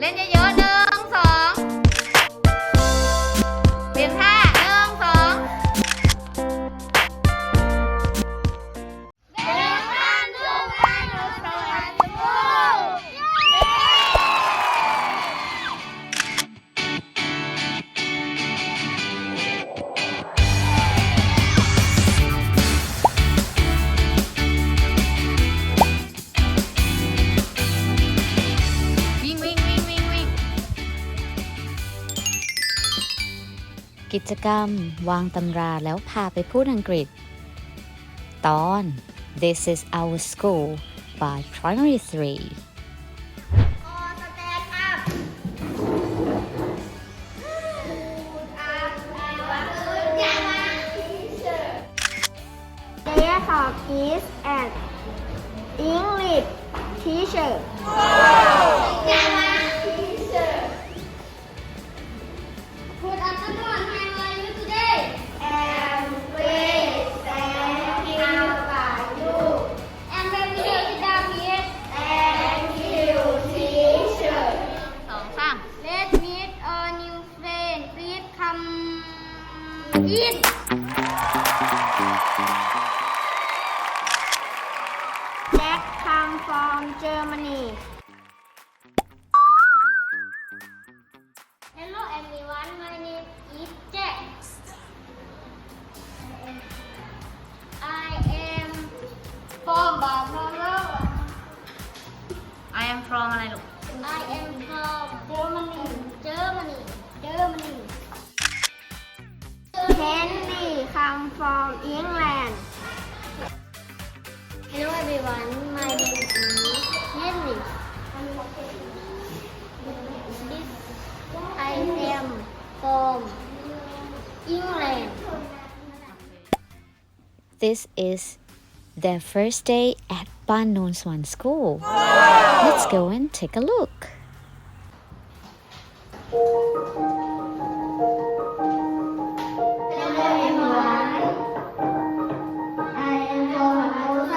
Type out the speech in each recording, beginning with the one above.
เล่นเยอะๆหนึ่ง กิจกรรม วางตำราแล้วพาไปพูดอังกฤษ ตอน This is our school by Primary 3 They talk is an English teacher. From Germany. Hello everyone, my name is Jack. I am from Bavaria. I am from อะไรลูก I am from Germany. Germany. Germany. Henry come from England. Hello everyone, my name is Henry. I am from England. This is their first day at Ban Non Swan School. Let's go and take a look.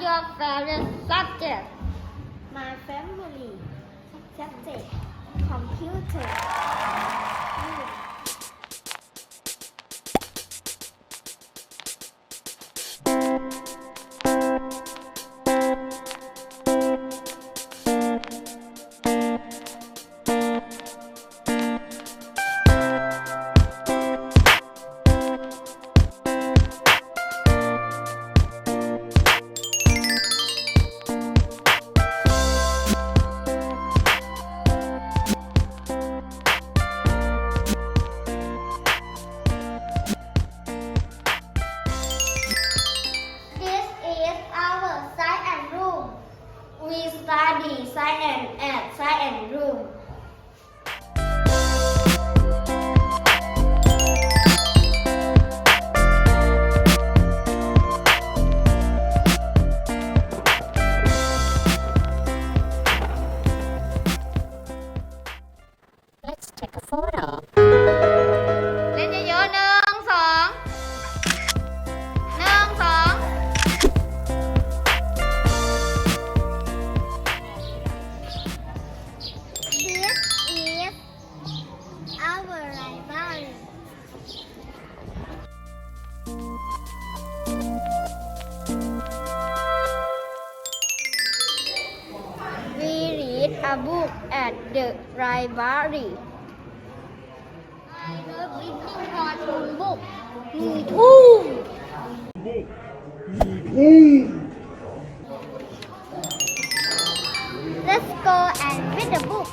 Your favorite subject? My family subject computer. Study science at science room. the library. I love reading cartoon. Me too. Let's go and read the book.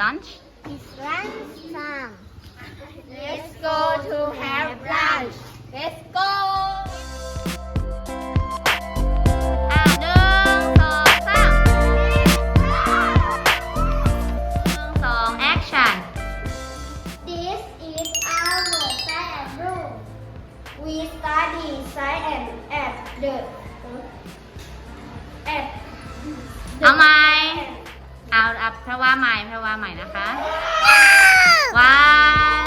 lunch It's lunch time. Let's go to have lunch. Let's go. อ่ะหนึ่งสองสามหนึ่งสอง action This is our science room. We study science at the at เอาไหม เอาเอาเพราะว่าใหม่เพราะว่าใหม่นะคะ one